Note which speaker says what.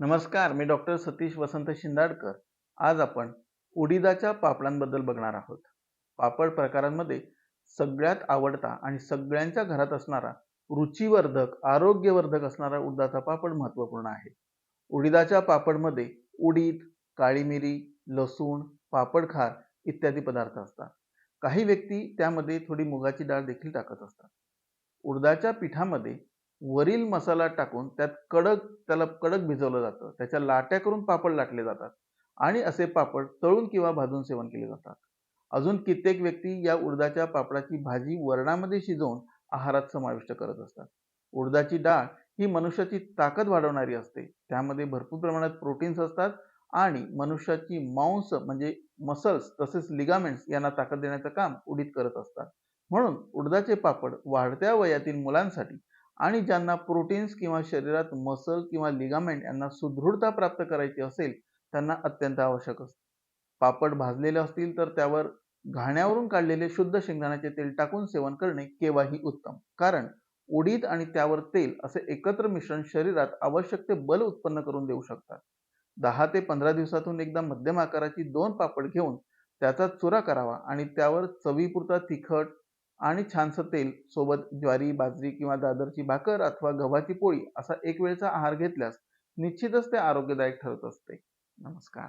Speaker 1: नमस्कार मी डॉक्टर सतीश वसंत शिंदाडकर. आज आपण उडीदाच्या पापडांबद्दल बघणार आहोत. पापड प्रकारांमध्ये सगळ्यात आवडता आणि सगळ्यांच्या घरात असणारा रुचीवर्धक आरोग्यवर्धक असणारा उडदाचा पापड महत्त्वपूर्ण आहे. उडीदाच्या पापडमध्ये उडीद काळी मिरी लसूण पापड खार इत्यादी पदार्थ असतात. काही व्यक्ती त्यामध्ये थोडी मुगाची डाळ देखील टाकत असतात. उडदाच्या पिठामध्ये वरील मसाला टाकून त्यात कडक त्याला कडक भिजवलं जातं. त्याच्या लाट्या करून पापड लाटले जातात आणि असे पापड तळून किंवा भाजून सेवन केले जातात. अजून कित्येक व्यक्ती या उडदाच्या पापडाची भाजी वरणामध्ये शिजवून आहारात समाविष्ट करत असतात. उडदाची डाळ ही मनुष्याची ताकद वाढवणारी असते. त्यामध्ये भरपूर प्रमाणात प्रोटीन्स असतात आणि मनुष्याची मांस म्हणजे मसल्स तसेच लिगामेंट्स यांना ताकद देण्याचं काम उडीद करत असतात. म्हणून उडदाचे पापड वाढत्या वयातील मुलांसाठी आणि ज्यांना प्रोटीन्स किंवा शरीरात मसल किंवा लिगामेंट यांना सुदृढता प्राप्त करायची असेल त्यांना अत्यंत आवश्यक असते. पापड भाजलेले असतील तर त्यावर घाण्यावरून काढलेले शुद्ध शेंगदाण्याचे तेल टाकून सेवन करणे केव्हाही उत्तम. कारण उडीद आणि त्यावर तेल असे एकत्र मिश्रण शरीरात आवश्यक ते बल उत्पन्न करून देऊ शकतात. दहा ते पंधरा दिवसातून एकदा मध्यम आकाराची दोन पापड घेऊन त्याचा चुरा करावा आणि त्यावर चवीपुरता तिखट आणि छानसं तेल सोबत ज्वारी बाजरी किंवा दादरची भाकर अथवा गव्हाची पोळी असा एक वेळचा आहार घेतल्यास निश्चितच ते आरोग्यदायक ठरत असते. नमस्कार.